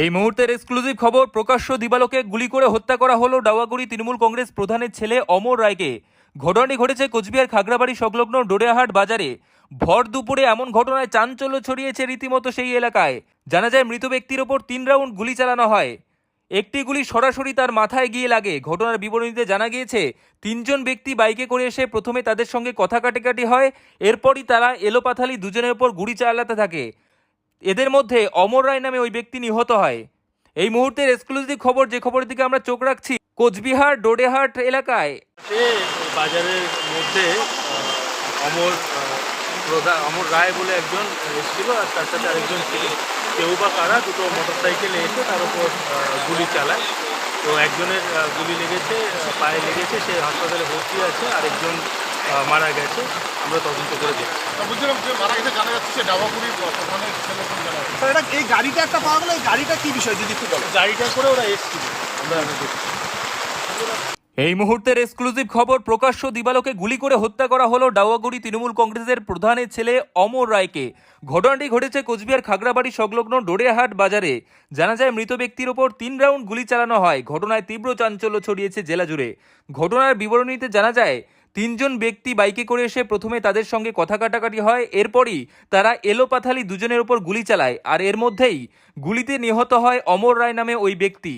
এই মুহূর্তের এক্সক্লুসিভ খবর প্রকাশ্য দিবালোকে গুলি করে হত্যা করা হলো ডাওয়াগুড়ি তৃণমূল কংগ্রেস প্রধানের ছেলে অমর রায়কে। ঘটনাটি ঘটেছে কোচবিহার খাগড়াবাড়ি সংলগ্ন ডোরেহাট বাজারে। ভর দুপুরে এমন ঘটনায় চাঞ্চল্য ছড়িয়েছে রীতিমতো সেই এলাকায়। জানা যায়, মৃত ব্যক্তির ওপর তিন রাউন্ড গুলি চালানো হয়। একটি গুলি সরাসরি তার মাথায় গিয়ে লাগে। ঘটনার বিবরণীতে জানা গিয়েছে, তিনজন ব্যক্তি বাইকে করে এসে প্রথমে তাদের সঙ্গে কথা কাটাকাটি হয়। এরপরই তারা এলোপাথালি দুজনের ওপর গুলি চালাতে থাকে। এদের মধ্যে অমর রায় নামে ওই ব্যক্তি নিহত হয়। এই মুহূর্তের এক্সক্লুসিভ খবর যে খবরের দিকে আমরা চোখ রাখছি, কোচবিহার, ডোডেহাট এলাকায়। বাজারের মধ্যে অমর প্রধান অমর রায় বলে একজন এসেছিল আর তার সাথে আরেকজন ছিল। কেউ বা কারা, দুটো মোটর সাইকেলে এসে তার উপর গুলি চালায়। তো একজনের গুলি লেগেছে পায়ে লেগেছে, সে হাসপাতালে ভর্তি আছে, আরেকজন মারা গেছে। আমরা তদন্ত করে দেখছি। তা যে মারা গেছে জানা যাচ্ছে ডাবাগুড়ির প্রধানের ছেলে কোন জানা যাচ্ছে স্যার এটা এই গাড়িটা একটা পাওয়া গেল এই গাড়িটা কি বিষয় যদি একটু বলো গাড়িটা করে ওরা এসেছিল। আমরা দেখছি। এই মুহূর্তের এক্সক্লুসিভ খবর প্রকাশ্য দিবালোকে গুলি করে হত্যা করা হলো ডাওয়াগুড়ি তৃণমূল কংগ্রেসের প্রধানের ছেলে অমর রায়কে। ঘটনাটি ঘটেছে কোচবিহার খাগড়াবাড়ি সংলগ্ন ডোরেহাট বাজারে। জানা যায় মৃত ব্যক্তির ওপর তিন রাউন্ড গুলি চালানো হয়। ঘটনায় তীব্র চাঞ্চল্য ছড়িয়েছে জেলা জুড়ে। ঘটনার বিবরণীতে জানা যায় তিনজন ব্যক্তি বাইকে করে এসে প্রথমে তাদের সঙ্গে কথা কাটাকাটি হয়, এরপরই তারা এলোপাথালি দুজনের ওপর গুলি চালায়, আর এর মধ্যেই গুলিতে নিহত হয় অমর রায় নামে ওই ব্যক্তি।